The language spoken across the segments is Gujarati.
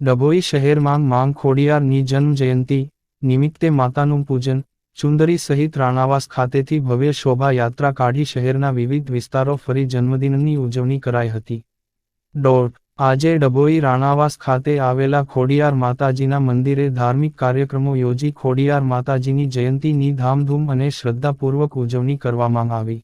ડભોઈ શહેરમાં માંગ ખોડિયારની જન્મ જયંતિ નિમિત્તે માતાનું પૂજન ચુંદરી સહિત રાણાવાસ ખાતેથી ભવ્ય શોભાયાત્રા કાઢી શહેરના વિવિધ વિસ્તારો ફરી જન્મદિનની ઉજવણી કરાઈ હતી. ડોટ, આજે ડભોઈ રાણાવાસ ખાતે આવેલા ખોડિયાર માતાજીના મંદિરે ધાર્મિક કાર્યક્રમો યોજી ખોડિયાર માતાજીની જયંતીની ધામધૂમ અને શ્રદ્ધાપૂર્વક ઉજવણી કરવામાં આવી.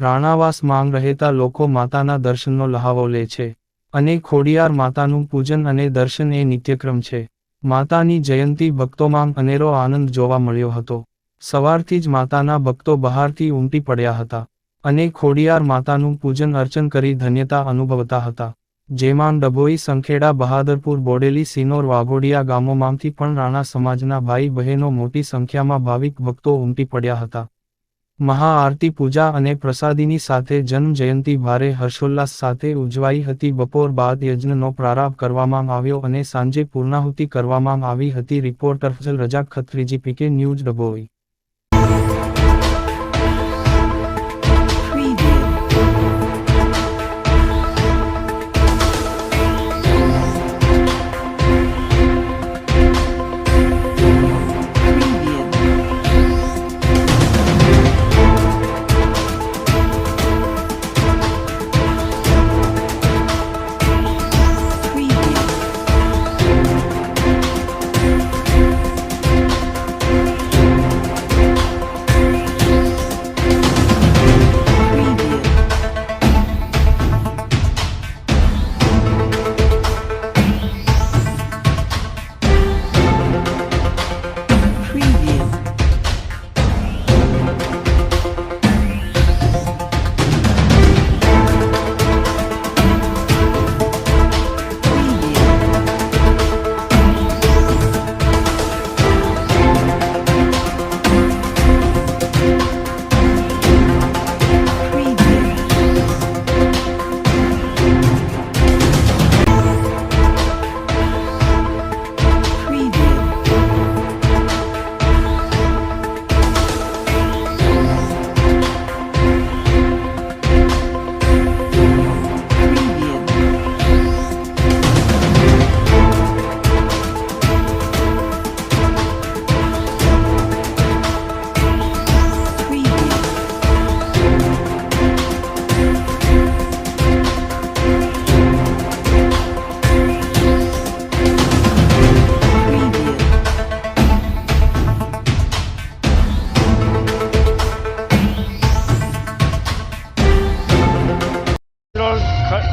રાણાવાસ માંગ રહેતા લોકો માતાના દર્શનનો લહાવો લે છે. અને ખોડિયાર માતાનું પૂજન અને દર્શન એ નિત્યક્રમ છે. માતાની જયંતી ભક્તોમાં અનેરો આનંદ જોવા મળ્યો હતો. સવારથી જ માતાના ભક્તો બહારથી ઉમટી પડ્યા હતા અને ખોડિયાર માતાનું પૂજન અર્ચન કરી ધન્યતા અનુભવતા હતા. જેમાં ડભોઈ, સંખેડા, બહાદરપુર, બોડેલી, સિનોર, વાઘોડિયા ગામોમાંથી પણ રાણા સમાજના ભાઈ બહેનો મોટી સંખ્યામાં ભાવિક ભક્તો ઉમટી પડ્યા હતા. મહાઆરતી પૂજા અને પ્રસાદીની સાથે જન્મ જયંતી ભારે હર્ષોલ્લાસ સાથે ઉજવાઈ હતી. બપોર બાદ યજ્ઞનો પ્રારંભ કરવામાં આવ્યો અને સાંજે પૂર્ણાહુતિ કરવામાં આવી હતી. Reporter Fazal Raza Khatriji, PK news Dabhoi.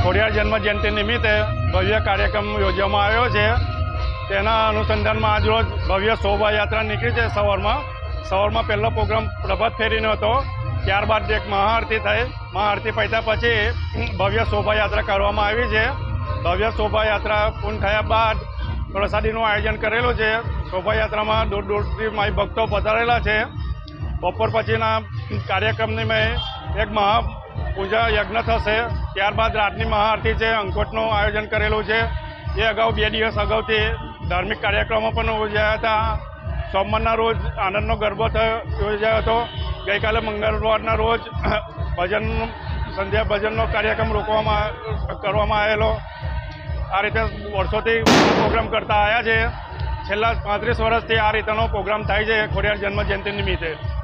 Khodiyar જન્મજયંતિ નિમિત્તે ભવ્ય કાર્યક્રમ યોજવામાં આવ્યો છે. તેના અનુસંધાનમાં આજરોજ ભવ્ય શોભાયાત્રા નીકળી છે સવારમાં. સવારમાં પહેલો પ્રોગ્રામ પ્રભાત ફેરીનો હતો. ત્યારબાદ એક મહાઆરતી થઈ મહાઆરતી પૈતા પછી ભવ્ય શોભાયાત્રા કરવામાં આવી છે. ભવ્ય શોભાયાત્રા પૂર્ણ થયા બાદ પ્રસાદીનું આયોજન કરેલું છે. શોભાયાત્રામાં દૂર દૂરથી માય ભક્તો પધારેલા છે. બપોર પછીના કાર્યક્રમની મેં એક મહા પૂજા યજ્ઞ થશે, ત્યારબાદ રાતની મહાઆરતી છે અંકોટનું આયોજન કરેલું છે. એ અગાઉ બે દિવસ અગાઉથી ધાર્મિક કાર્યક્રમો પણ યોજાયા હતા. સોમવારના રોજ આનંદનો ગરબો થયો, યોજાયો હતો. ગઈકાલે મંગળવારના રોજ ભજન, સંધ્યા ભજનનો કાર્યક્રમ રોકવામાં કરવામાં આવેલો. આ રીતે વર્ષોથી પ્રોગ્રામ કરતા આવ્યા છે. છેલ્લા પાંત્રીસ વર્ષથી આ રીતનો પ્રોગ્રામ થાય છે, ખોડિયાર જન્મ જયંતિ નિમિત્તે.